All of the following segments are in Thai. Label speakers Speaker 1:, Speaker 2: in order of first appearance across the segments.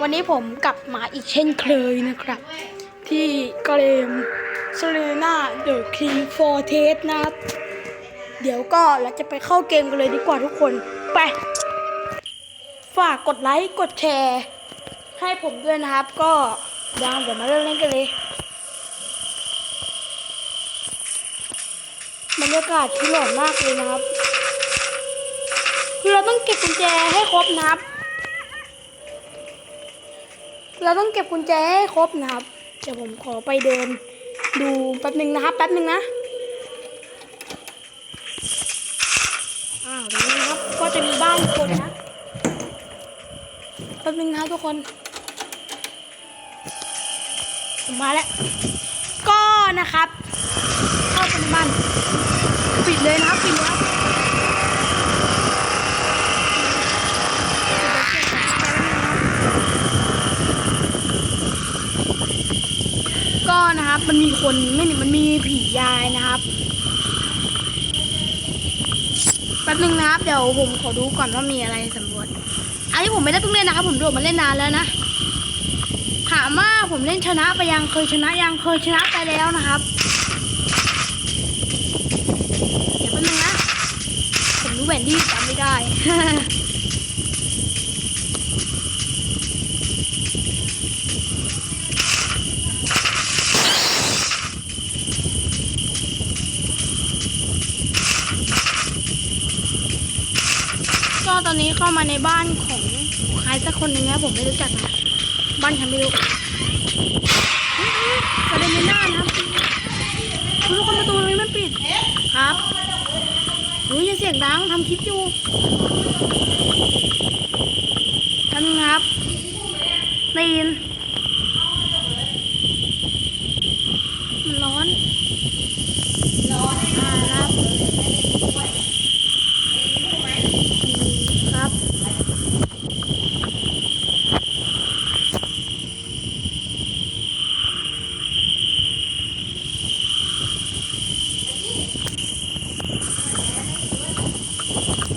Speaker 1: วันนี้ผมกลับมาอีกเช่นเคยนะครับ ที่เกม s e l e n a The King Fortress นะครับ เดี๋ยวก็เราจะไปเข้าเกมกันเลยดีกว่าทุกคน ไป ฝากกดไลค์กดแชร์ ให้ผมด้วยนะครับ ก็ยางเดี๋ยวมาเริ่มเล่นกันเลยบรรยากาศที่หลอนมากเลยนะครับ คือเราต้องเก็บกุญแจให้ครบนะครับ เราต้องเก็บกุญแจให้ครบนะครับ เดี๋ยวผมขอไปเดิน ดูแป๊บหนึ่งนะครับ แป๊บหนึ่งนะ อ้าวตรงนี้ครับ ก็จะมีบ้านคนนะ แป๊บหนึ่งนะทุกคน ผมมาแล้ว ก็นะครับ เข้าไปในบ้านปิดเลยนะครับ ปิดแล้ว ก็นะ คนไม่นี่มันมีผียายนะครับแป๊บนึงนะครับ เดี๋ยวผมขอดูก่อนว่ามีอะไรสำรวจ อันนี้ผมไม่ได้เพิ่งเล่นนะครับ ผมโดดมาเล่นนานแล้วนะถามว่าผมเล่นชนะไปยังเคยชนะยังเคยชนะไปแล้วนะครับ เดี๋ยวแป๊บนึงนะผมรู้แหวนดี้จำไม่ได้ อนนี้เข้ามาในบ้านของใครสักคนหนึ่งนะผมไม่รู้จักนะ บ้านฉันไม่รู้จะเด็นในหน้านะครับคุณทุกคนประตูนี้มันปิด ครับเฮ้ยอย่าเสียงดังทำคลิปอยู่ทำครับตีนมันร้อน ร้อนอ่าครับ ครับ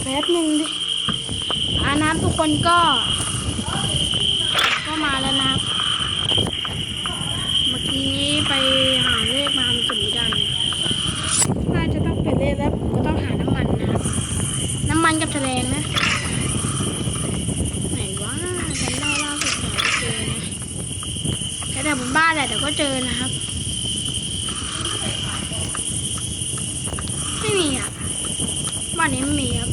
Speaker 1: แป๊บหนึ่งดิอาน้ำทุก คนก็ ก็มาแล้วนะ เมื่อกี้ไปหาเลขมามันจำไม่ได้นะน่าจะต้องเป็นเลขแล้วผมก็ต้องหาน้ำมันนะน้ำมันกับแฉลงนะไหนวะฉันเล่าล่าสุดหาเจอนะแค่แต่บนบ้านแหละเดี๋ยวก็เจอนะครับ ไม่มีอะบ้านนี้ไม่มีครับ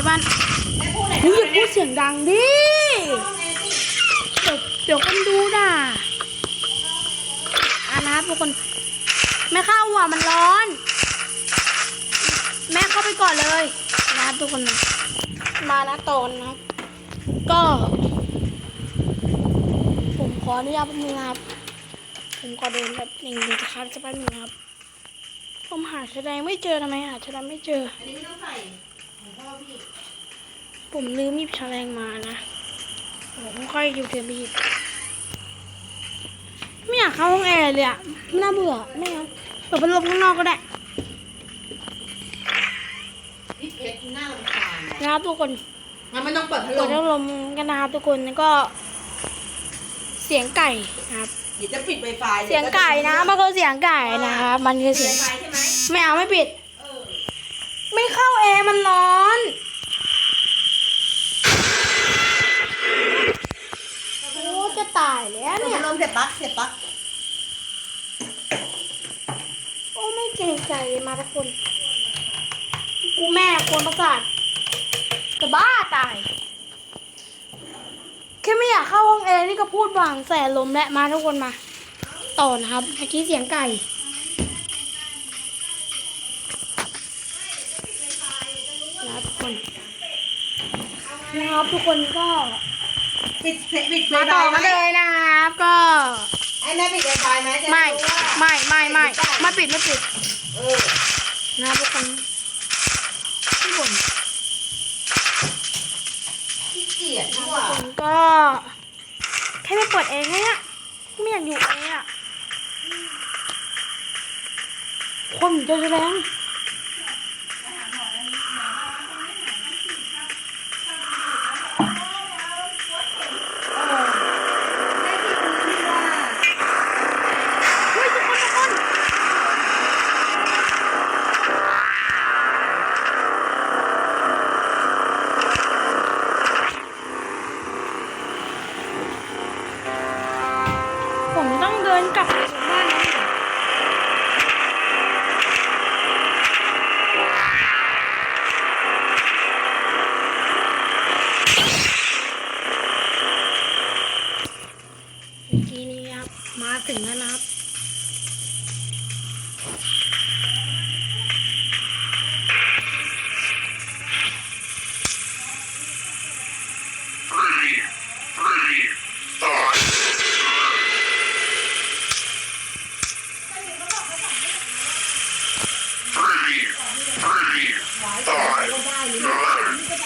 Speaker 1: เดี๋ยวเราจะไปบ้านเฮ้ยอย่าพูดเสียงดังดิเดี๋ยวเดี๋ยวคนดูด่าอ่านะครับทุกคนไม่เข้าอะมันร้อน แม่เข้าไปก่อนเลยนะครับทุกคนนะมานะตอนนะครับ ก็ ผมขออนุญาตแป๊บนึงครับ ผมขอเดินแบบหนึ่งเดียวจะคัดสักแป๊บนึงครับ ผมหาแสดงไม่เจอทำไมหาแสดงไม่เจอ
Speaker 2: อันนี้ไม่ต้องใส่
Speaker 1: ผมลืมหยิบแฉลงมานะ ผมค่อยอยู่เทียนไปหยิบไม่อยากเข้าห้องแอร์เลยอะน่าเบื่อ ไม่เอาเปิดพัดลมข้างนอกก็ได้
Speaker 2: พี่เพชรหน้าลำคาญ
Speaker 1: นะครับทุกคน
Speaker 2: งั้นไม่ต้องเปิดพัดล
Speaker 1: เปิด
Speaker 2: ม
Speaker 1: พัดลมกันนะครับทุกคนแล้วก็ เสียงไก่นะครับ
Speaker 2: เดี๋ยวจะปิดไวไฟ
Speaker 1: เสียงไก่นะ มันคือเสียงไก่นะครับ มันคือ
Speaker 2: ปิด
Speaker 1: เสียง
Speaker 2: ไวไฟใช่ไหม
Speaker 1: ไม่เอาไม่ปิด
Speaker 2: เออ
Speaker 1: ไม่เข้าแอร์มันร้อนโอ้จะตายแล้ว
Speaker 2: เปิด
Speaker 1: เนี่ย
Speaker 2: พัดลมเสียบปลั๊กเสียบปลั๊ก
Speaker 1: โอ้ไม่เกรงใจเลยมาทุกคน กูแม่ควรประสาทจะบ้าตาย แค่ไม่อยากเข้าห้องแอร์นี่ก็พูดวางแสลมและมาทุกคนมา ต่อนะครับเมื่อกี้เสียงไก่ นะครับทุกคนก็
Speaker 2: ปิดปิดไว
Speaker 1: มา
Speaker 2: ไฟ
Speaker 1: ต่อ
Speaker 2: ไหม
Speaker 1: กันเลยนะครับ ก็
Speaker 2: ไอ้แม่ปิดไวไฟไหมจะ
Speaker 1: ไม่
Speaker 2: รู้ว่า
Speaker 1: ไม่ไม่ไม่ไม่ปิดไม่ปิด
Speaker 2: เออ
Speaker 1: นะครับทุกคนที่ผม
Speaker 2: ขี้เกียจดีกว่า
Speaker 1: ผมก็แค่ไม่เปิดเองแค่เนี้ยไม่อยากอยู่เองอะคนจะแสดง นกลับไปถึงบ้านนั้นเหรอเมื่อกี้นี้ครับ มาถึงแล้วนะครับ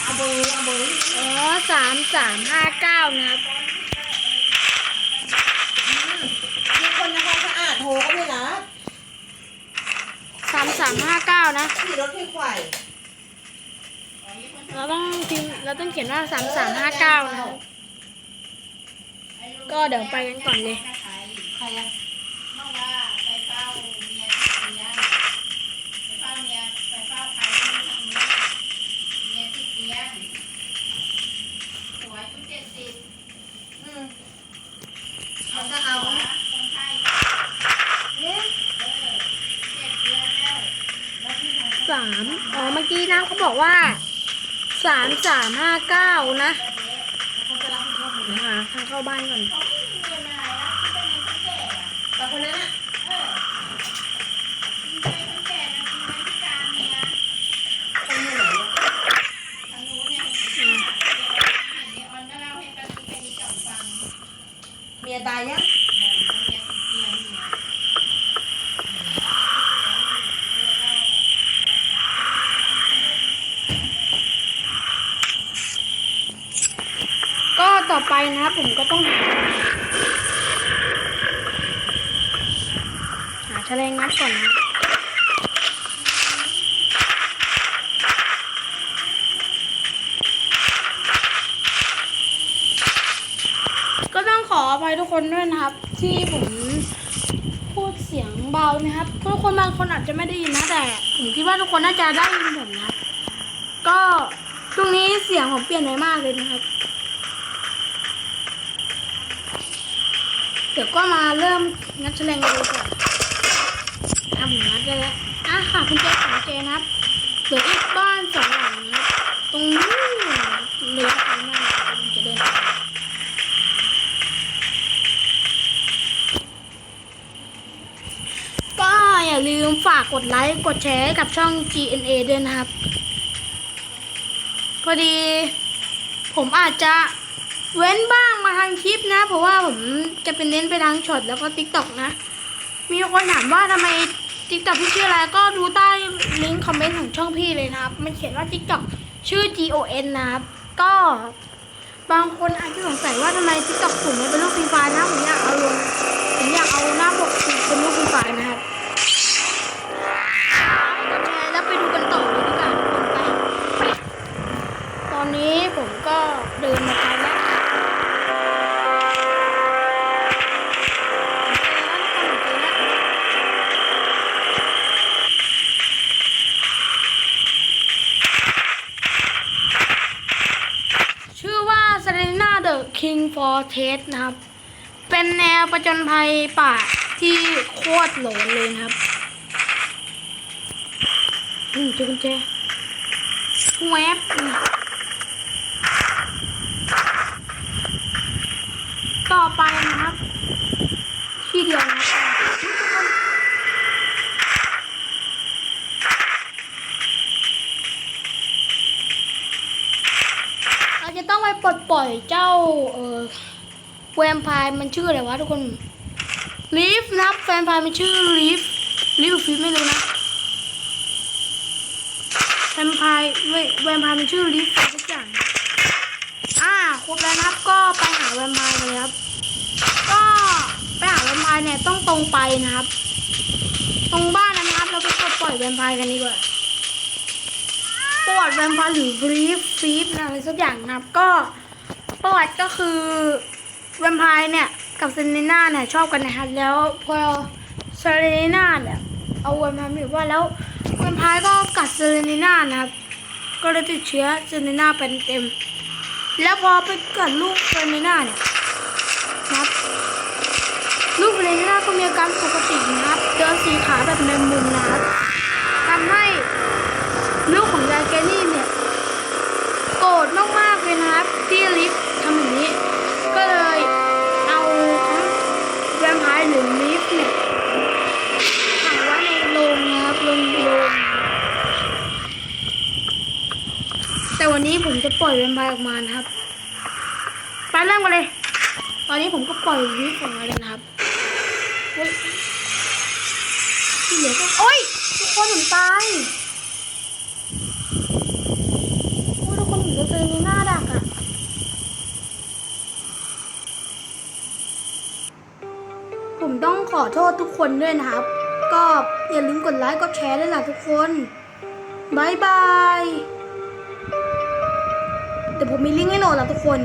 Speaker 2: เอาเบอร์เอาเบอร์
Speaker 1: อ๋อสามสามห้าเก้านะครับ
Speaker 2: มีคนนครสะอาดโทรก็ไม่รับ
Speaker 1: สามสามห้าเก้านะ
Speaker 2: ขี่รถที่ไขว่
Speaker 1: เราต้องพิมพ์เราต้องเขียนว่าสามสามห้าเก้านะครับก็เดี๋ยวไปกันก่อนเลย
Speaker 2: ใครอะ
Speaker 3: เมื่อว่าไปเฝ้าเมียติดเตียงไปเฝ้าเมียไปเฝ้าใครที่ทางนี้เมียติดเตียงหัวอายุเจ็ดสิบ
Speaker 2: อืมเขาจะเอา
Speaker 3: หัวคนไข้
Speaker 2: เนี่ย
Speaker 3: เออเจ็ดเดือนแล้วแล้วที่ทำ
Speaker 1: สามอ๋อเมื่อกี้นะเขาบอกว่าสามสามห้าเก้านะ
Speaker 2: เขาจะรับผิดชอบหมด
Speaker 1: เดี๋ยวหาทางเข้าบ้านก่อน
Speaker 3: เขาไม่มีเงินอะไรแล้วที่เป็นเงินคนแก่อะ
Speaker 2: แต่คนนั้นอะ
Speaker 3: เออมีใจคนแก่นะมีเงินพิการเมีย
Speaker 2: คนนี้ไหนอะ
Speaker 3: ทางนู้นเนี่ยเดี๋ยวออนก็เล่าให้ป้าตุ๊กไปดีจ่องฟัง
Speaker 2: เมียตายยัง
Speaker 3: บอกว่าเมียติดเตียงอยู่
Speaker 1: ก็ต่อไป นะครับผมก็ต้องหาหาแฉลงงัดก่อนนะก็ต้องขออภัยทุกคนด้วยนะครับ ที่ผมพูดเสียงเบานะครับทุกคนบางคนอาจจะไม่ได้ยินนะแต่ผมคิดว่าทุกคนน่าจะได้ยินผมนะครับก็ตรงนี้เสียงผมเปลี่ยนไปมากเลยนะครับ เดี๋ยวก็มาเริ่มงัดแฉลงกันเลยก่อนทำผมงัดได้แล้วอะค่ะคุณเจของเจนะครับเหลืออีกบ้านสองหลังนะตรงนู้นเลยไปมากผมจะเดินก็อย่าลืมฝากกดไลค์กดแชร์กับช่อง GNA ด้วยนะครับ พอดี ผมอาจจะเว้นบ้าง ทางคลิปนะ เพราะว่าผมจะเป็นเน้นไปทางช็อตแล้วก็ติ๊กต็อกนะ มีคนถามว่าทำไมติ๊กต็อกพี่ชื่ออะไรก็ดูใต้ลิงก์คอมเมนต์ของช่องพี่เลยนะครับ มันเขียนว่าติ๊กต็อกชื่อ G O N นะครับ ก็บางคนอาจจะสงสัยว่าทำไมติ๊กต็อกผมไม่เป็นรูปฟรีไฟล์นะผมอยากเอาลงผมอยากเอาหน้าปกเป็นรูปฟรีไฟล์นะครับ For Test นะครับ เป็นแนวประจนภัยป่าที่โคตรหลนเลยนะครับอืมจุกุญแจแวบอืมต่อไปนะครับ ที่เดียวนะครับเราจะต้องไปปลดปล่ อยเจ้าเออแวมไพร์มันชื่ออะไรวะทุกคนลีฟนะครับแวมไพร์มันชื่อลีฟลีฟฟีไม่รู้นะแวมไพร์เว้ยแวมไพร์มันชื่อลีฟทุกอย่างอ่าครบแล้วนะครับก็ไปหาแวมไพร์เลยครับ ก็ไปหาแวมไพร์เนี่ยต้องตรงไปนะครับ ตรงบ้านนะครับเราไปปลดปล่อยแวมไพร์กันดีกว่าประวัติแวมไพร์หรือบรีฟฟีฟอะไรสักอย่างนะครับก็ ประวัติก็คือแวมไพร์เนี่ยกับเซเลน่าเนี่ยชอบกันนะครับแล้วพอเซเลน่าเนี่ยเอาแวมไพร์มาอยู่บ้าแล้วแวมไพร์ก็กัดเซเลน่านะครับ ก็เลยติดเชื้อเซเลน่าเป็นเต็ม แล้วพอไปกิดลูกเฟรมิน่าเนี่ยนะครับลูกเฟรมิน่าก็มีอาการปกตินะครับเดินสีขาแบบแมงมุมนะครับทำให้ลูกของยายแกนี่เนี่ยโกรธมาก นะครับที่ลิฟทำอย่างนี้ ก็เลยเอาทั้งแวมไพร์หรือลิฟเนี่ยขังไว้ในโรงนะครับโรงโรงแต่วันนี้ผมจะปล่อยแวมไพร์ออกมานะครับไปเริ่มกันเลย ตอนนี้ผมก็ปล่อยลิฟออกมาแล้วนะครับที่เหลือก็โอ้ยทุกคนผมตายโอ้ยทุกคนผมจะเจอในหน้าดักอะผมต้องขอ โทษทุกคนด้วยนะครับ ก็อย่าลืมกดไลค์กดแชร์ด้วยล่ะทุกคนบายบาย แต่ผมมีลิงก์ให้โหลดแล้วทุกคน